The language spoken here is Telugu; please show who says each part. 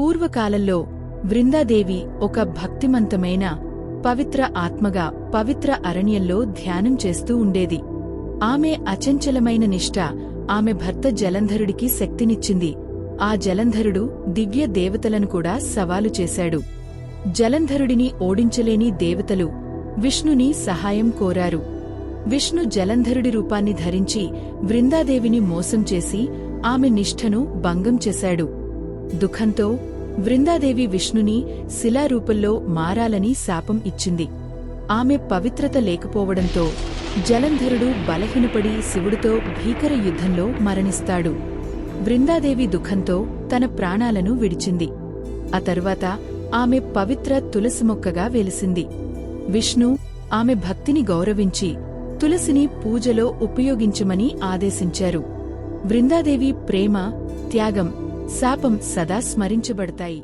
Speaker 1: పూర్వకాలంలో వృందాదేవి ఒక భక్తిమంతమైన పవిత్ర ఆత్మగా పవిత్ర అరణ్యంలో ధ్యానం చేస్తూ ఉండేది. ఆమె అచంచలమైన నిష్ఠ ఆమె భర్త జలంధరుడికి శక్తినిచ్చింది. ఆ జలంధరుడు దివ్య దేవతలను కూడా సవాలు చేశాడు. జలంధరుడిని ఓడించలేని దేవతలు విష్ణుని సహాయం కోరారు. విష్ణు జలంధరుడి రూపాన్ని ధరించి వృందాదేవిని మోసం చేసి ఆమె నిష్ఠను భంగం చేశాడు. దుఃఖంతో వృందాదేవి విష్ణుని శిలారూపంలో మారాలని శాపం ఇచ్చింది. ఆమె పవిత్రత లేకపోవడంతో జలంధరుడు బలహీనపడి శివుడితో భీకర యుద్ధంలో మరణిస్తాడు. బృందాదేవి దుఃఖంతో తన ప్రాణాలను విడిచింది. ఆ తరువాత ఆమె పవిత్ర తులసి మొక్కగా వెలిసింది. విష్ణు ఆమె భక్తిని గౌరవించి తులసిని పూజలో ఉపయోగించమని ఆదేశించారు. బృందాదేవి ప్రేమ త్యాగం శాపం సదా స్మరించబడతాయి.